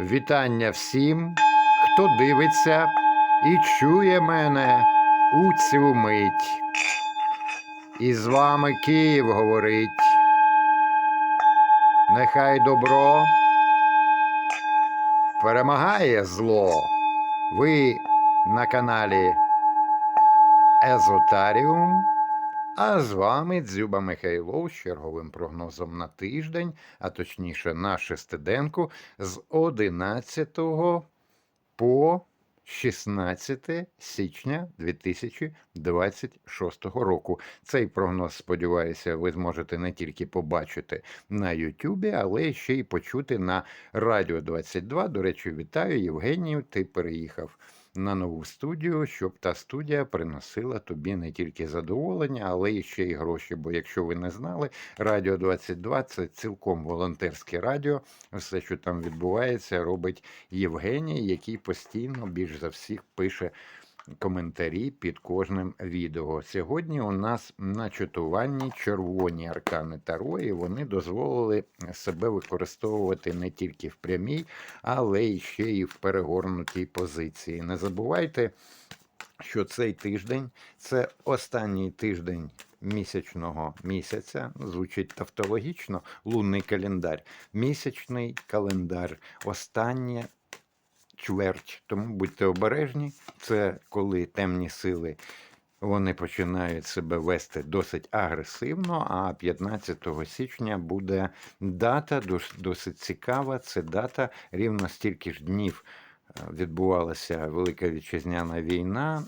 Вітання всім, хто дивиться і чує мене у цю мить. І з вами Київ говорить. Нехай добро перемагає зло. Ви на каналі Езотаріум. А з вами Дзюба Михайлов з черговим прогнозом на тиждень, а точніше на шестиденку з 11 по 16 січня 2026 року. Цей прогноз, сподіваюся, ви зможете не тільки побачити на Ютубі, але ще й почути на Радіо 22. До речі, вітаю Євгенію. Ти переїхав на нову студію, щоб та студія приносила тобі не тільки задоволення, але і ще й гроші. Бо якщо ви не знали, Радіо 22 це цілком волонтерське радіо. Все, що там відбувається, робить Євгеній, який постійно більш за всіх пише. Коментарі під кожним відео. Сьогодні у нас на чатуванні червоні аркани Таро, і вони дозволили себе використовувати не тільки в прямій, але й ще й в перегорнутій позиції. Не забувайте, що цей тиждень це останній тиждень місячного місяця. Звучить тавтологічно, лунний календар. Місячний календар. Останнє чверть. Тому будьте обережні. Це коли темні сили. Вони починають себе вести досить агресивно. А 15 січня буде дата досить цікава. Це дата рівно стільки ж днів відбувалася Велика Вітчизняна війна,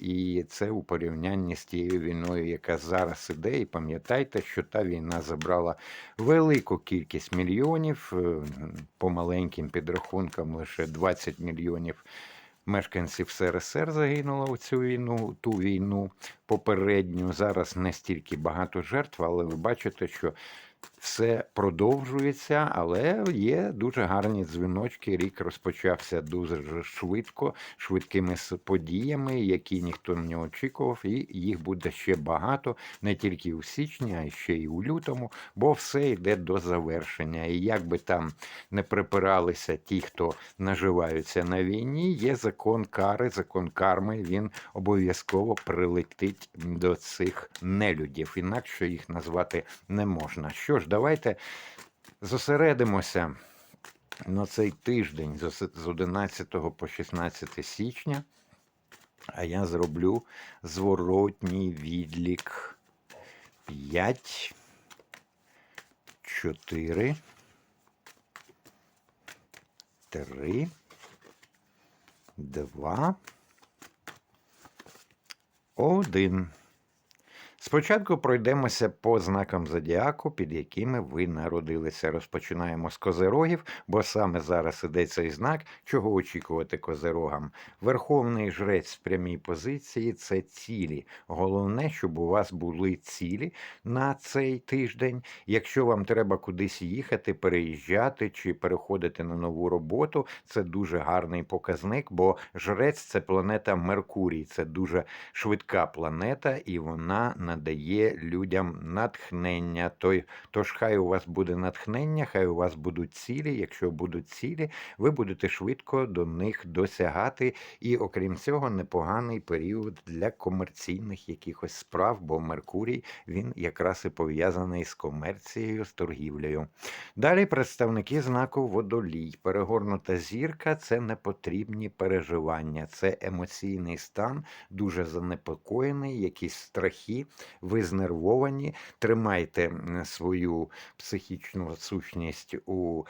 і це у порівнянні з тією війною, яка зараз іде. І пам'ятайте, що та війна забрала велику кількість мільйонів. е, По маленьким підрахункам лише 20 мільйонів мешканців СРСР загинуло у цю війну, ту війну попередню. Зараз не стільки багато жертв, але ви бачите, що все продовжується, але є дуже гарні дзвіночки. Рік розпочався дуже швидко, швидкими подіями, які ніхто не очікував, і їх буде ще багато, не тільки у січні, а ще й у лютому, бо все йде до завершення. І як би там не припиралися ті, хто наживаються на війні, є закон кари, закон карми. Він обов'язково прилетить до цих нелюдів, інакше їх назвати не можна. Що ж, давайте зосередимося на цей тиждень з 11 по 16 січня, а я зроблю зворотній відлік 5, 4, 3, 2, 1. Спочатку пройдемося по знакам зодіаку, під якими ви народилися. Розпочинаємо з козерогів, бо саме зараз іде цей знак, чого очікувати козерогам. Верховний жрець в прямій позиції це цілі. Головне, щоб у вас були цілі на цей тиждень. Якщо вам треба кудись їхати, переїжджати чи переходити на нову роботу, це дуже гарний показник, бо жрець це планета Меркурій, це дуже швидка планета, і вона надає людям натхнення. Той, тож хай у вас буде натхнення, хай у вас будуть цілі. Якщо будуть цілі, ви будете швидко до них досягати. І окрім цього, непоганий період для комерційних якихось справ, бо Меркурій він якраз і пов'язаний з комерцією, з торгівлею. Далі представники знаку водолій. Перегорнута зірка це непотрібні переживання, це емоційний стан, дуже занепокоєний, якісь страхи, ви знервовані. Тримайте свою психічну сущність у.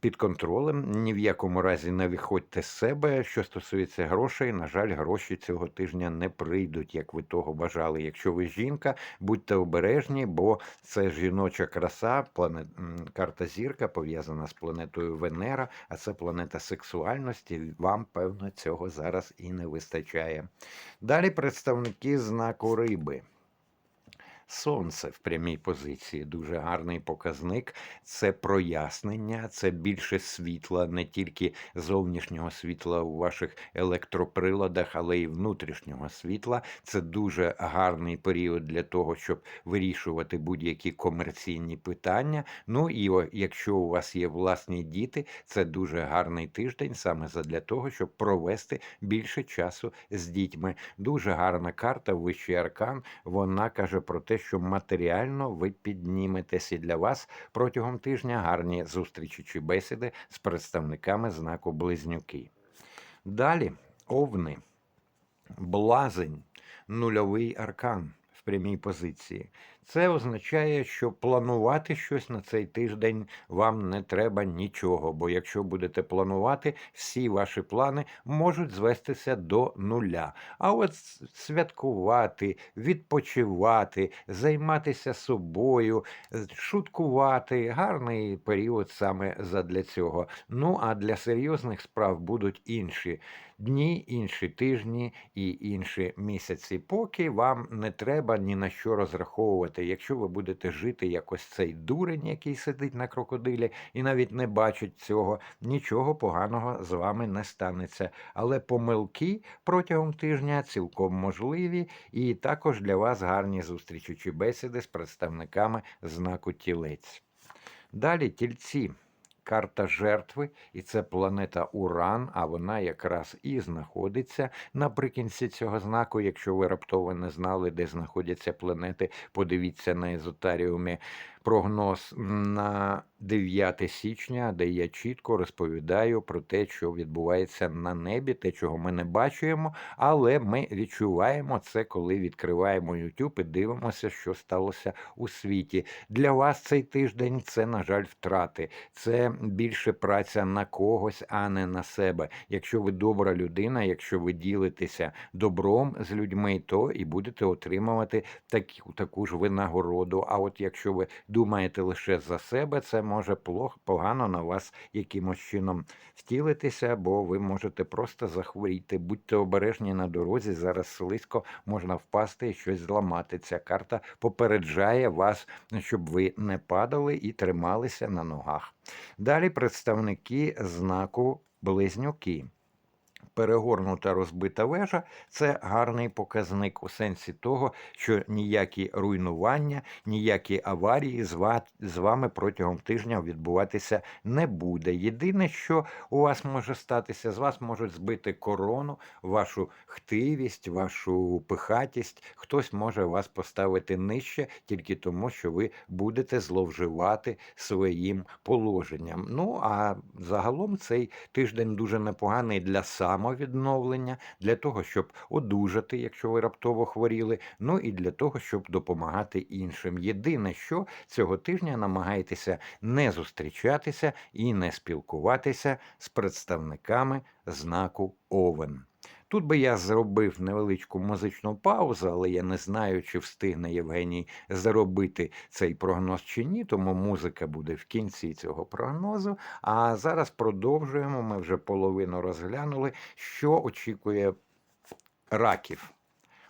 Під контролем, ні в якому разі не виходьте з себе. Що стосується грошей, на жаль, гроші цього тижня не прийдуть, як ви того бажали. Якщо ви жінка, будьте обережні, бо це жіноча краса, планет, карта зірка пов'язана з планетою Венера, а це планета сексуальності. Вам, певно, цього зараз і не вистачає. Далі представники знаку риби. Сонце в прямій позиції дуже гарний показник. Це прояснення, це більше світла, не тільки зовнішнього світла у ваших електроприладах, але й внутрішнього світла. Це дуже гарний період для того, щоб вирішувати будь-які комерційні питання. Ну і якщо у вас є власні діти, це дуже гарний тиждень саме задля того, щоб провести більше часу з дітьми. Дуже гарна карта, вищий аркан. Вона каже про те, що матеріально ви підніметесь і для вас протягом тижня гарні зустрічі чи бесіди з представниками знаку Близнюки. Далі овни, блазень, нульовий аркан в прямій позиції. Це означає, що планувати щось на цей тиждень вам не треба нічого, бо якщо будете планувати, всі ваші плани можуть звестися до нуля. А от святкувати, відпочивати, займатися собою, шуткувати гарний період саме задля цього. Ну а для серйозних справ будуть інші дні, інші тижні і інші місяці. Поки вам не треба ні на що розраховувати. Якщо ви будете жити як ось цей дурень, який сидить на крокодилі і навіть не бачить цього, нічого поганого з вами не станеться. Але помилки протягом тижня цілком можливі, і також для вас гарні зустрічі чи бесіди з представниками знаку тілець. Далі тільці. Карта жертви, і це планета Уран, а вона якраз і знаходиться наприкінці цього знаку. Якщо ви раптово не знали, де знаходяться планети, подивіться на езотаріумі прогноз на 9 січня, де я чітко розповідаю про те, що відбувається на небі, те, чого ми не бачимо, але ми відчуваємо це, коли відкриваємо YouTube і дивимося, що сталося у світі. Для вас цей тиждень це, на жаль, втрати. Це більше праця на когось, а не на себе. Якщо ви добра людина, якщо ви ділитеся добром з людьми, то і будете отримувати таку, таку ж винагороду. А от якщо ви думаєте лише за себе, це може погано на вас якимось чином втілитися, бо ви можете просто захворіти. Будьте обережні на дорозі. Зараз слизько можна впасти і щось зламати. Ця карта попереджає вас, щоб ви не падали і трималися на ногах. Далі представники знаку близнюки. Перегорнута розбита вежа це гарний показник у сенсі того, що ніякі руйнування, ніякі аварії з ва- з вами протягом тижня відбуватися не буде. Єдине, що у вас може статися, з вас можуть збити корону, вашу хтивість, вашу пихатість. Хтось може вас поставити нижче тільки тому, що ви будете зловживати своїм положенням. Ну а загалом цей тиждень дуже непоганий для самовідновлення, для того, щоб одужати, якщо ви раптово хворіли, ну і для того, щоб допомагати іншим. Єдине, що цього тижня намагайтеся не зустрічатися і не спілкуватися з представниками знаку Овен. Тут би я зробив невеличку музичну паузу, але я не знаю, чи встигне Євгеній зробити цей прогноз чи ні, тому музика буде в кінці цього прогнозу. А зараз продовжуємо. Ми вже половину розглянули, що очікує раків.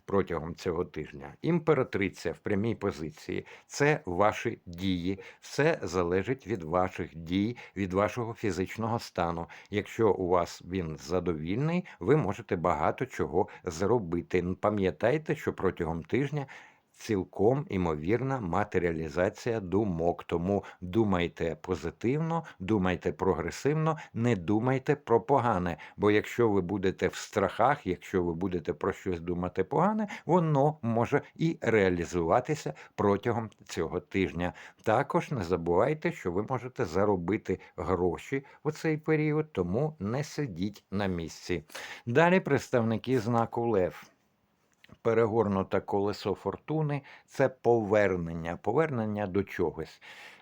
Протягом цього тижня імператриця в прямій позиції це ваші дії, все залежить від ваших дій, від вашого фізичного стану. Якщо у вас він задовільний, ви можете багато чого зробити. Пам'ятайте, що протягом тижня цілком імовірна матеріалізація думок. Тому думайте позитивно, думайте прогресивно, не думайте про погане. Бо якщо ви будете в страхах, якщо ви будете про щось думати погане, воно може і реалізуватися протягом цього тижня. Також не забувайте, що ви можете заробити гроші у цей період, тому не сидіть на місці. Далі представники знаку Лев. Перегорнуте колесо фортуни це повернення, повернення до чогось.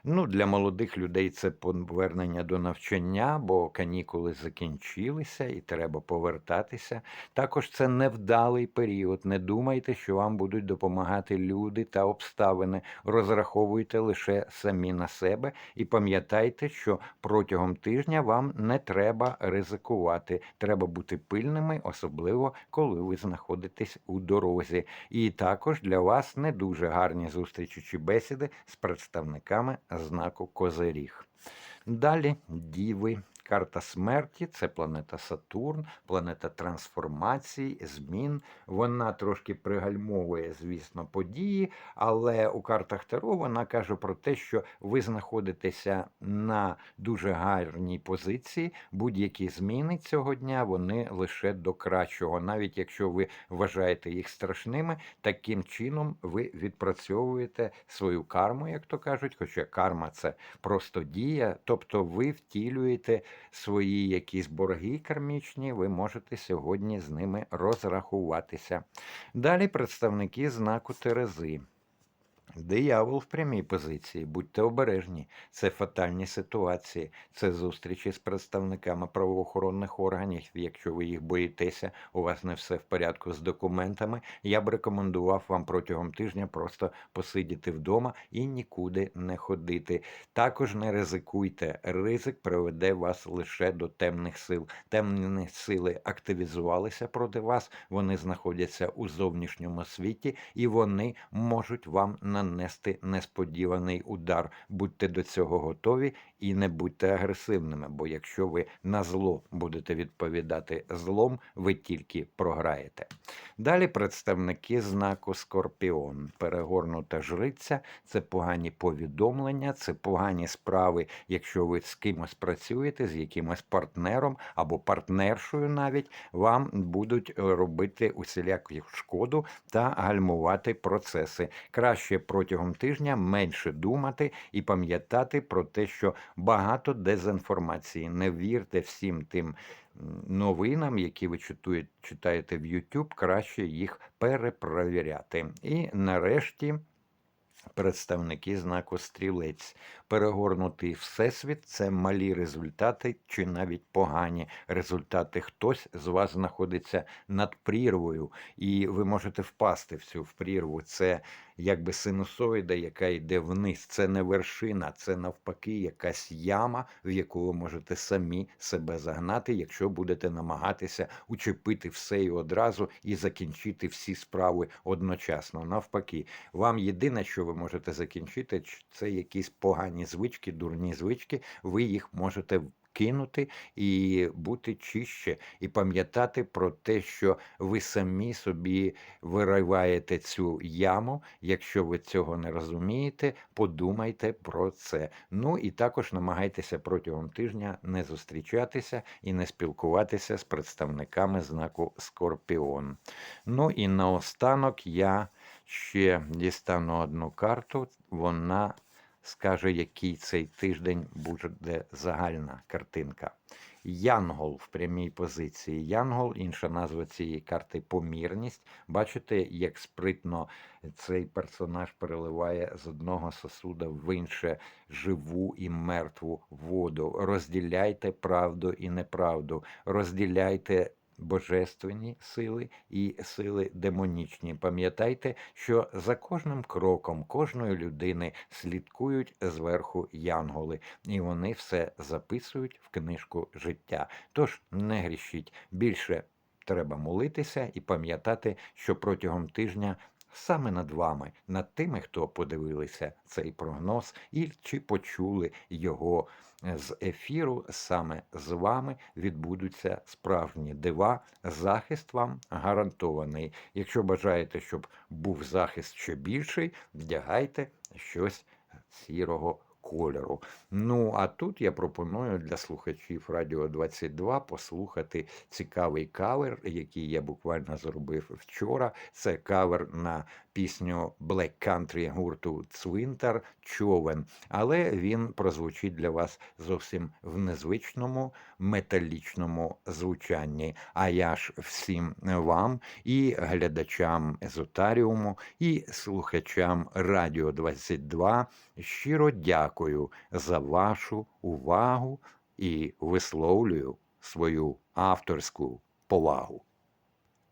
Ну, для молодих людей це повернення до навчання, бо канікули закінчилися і треба повертатися. Також це невдалий період. Не думайте, що вам будуть допомагати люди та обставини. Розраховуйте лише самі на себе і пам'ятайте, що протягом тижня вам не треба ризикувати. Треба бути пильними, особливо коли ви знаходитесь у дорозі. І також для вас не дуже гарні зустрічі чи бесіди з представниками знаку Козиріг. Далі діви. Карта смерті це планета Сатурн, планета трансформації, змін. Вона трошки пригальмовує, звісно, події, але у картах Таро вона каже про те, що ви знаходитеся на дуже гарній позиції. Будь-які зміни цього дня вони лише до кращого. Навіть якщо ви вважаєте їх страшними, таким чином ви відпрацьовуєте свою карму, як то кажуть, хоча карма це просто дія, тобто ви втілюєте свої якісь борги кармічні, ви можете сьогодні з ними розрахуватися. Далі представники знаку Терези. Диявол в прямій позиції, будьте обережні, це фатальні ситуації, це зустрічі з представниками правоохоронних органів. Якщо ви їх боїтеся, у вас не все в порядку з документами. Я б рекомендував вам протягом тижня просто посидіти вдома і нікуди не ходити. Також не ризикуйте. Ризик приведе вас лише до темних сил. Темні сили активізувалися проти вас, вони знаходяться у зовнішньому світі і вони можуть вам нанести несподіваний удар. Будьте до цього готові і не будьте агресивними, бо якщо ви на зло будете відповідати злом, ви тільки програєте. Далі представники знаку Скорпіон. Перегорнута жриця це погані повідомлення, це погані справи, якщо ви з кимось працюєте, з якимось партнером або партнершою навіть вам будуть робити усіляку шкоду та гальмувати процеси. Краще протягом тижня менше думати і пам'ятати про те, що багато дезінформації. Не вірте всім тим новинам, які ви читаєте в YouTube, краще їх перепровіряти. І нарешті. Представники знаку стрілець. Перегорнутий всесвіт це малі результати чи навіть погані результати. Хтось з вас знаходиться над прірвою, і ви можете впасти в цю в прірву. Це якби синусоїда, яка йде вниз. Це не вершина, це навпаки якась яма, в яку ви можете самі себе загнати, якщо будете намагатися учепити все і одразу і закінчити всі справи одночасно. Навпаки, вам єдине, що ви можете закінчити, це якісь погані звички, дурні звички. Ви їх можете кинути і бути чище, і пам'ятати про те, що ви самі собі вириваєте цю яму. Якщо ви цього не розумієте, подумайте про це. Ну і також намагайтеся протягом тижня не зустрічатися і не спілкуватися з представниками знаку Скорпіон. Ну і наостанок я ще дістану одну карту. Вона скаже, який цей тиждень буде загальна картинка. Янгол в прямій позиції. Янгол, інша назва цієї карти помірність. Бачите, як спритно цей персонаж переливає з одного сосуда в інше живу і мертву воду. Розділяйте правду і неправду, розділяйте божественні сили і сили демонічні. Пам'ятайте, що за кожним кроком кожної людини слідкують зверху янголи, і вони все записують в книжку життя. Тож не грішіть більше. Треба молитися і пам'ятати, що протягом тижня саме над вами, над тими, хто подивилися цей прогноз, і чи почули його з ефіру, саме з вами відбудуться справжні дива. Захист вам гарантований. Якщо бажаєте, щоб був захист ще більший, вдягайте щось сірого кольору. Ну, а тут я пропоную для слухачів Радіо 22 послухати цікавий кавер, який я буквально зробив вчора. Це кавер на пісню Black Country гурту Цвинтар Човен, але він прозвучить для вас зовсім в незвичному металічному звучанні. А я ж всім вам і глядачам Езотаріуму, і слухачам Радіо 22 щиро дякую за вашу увагу і висловлюю свою авторську повагу.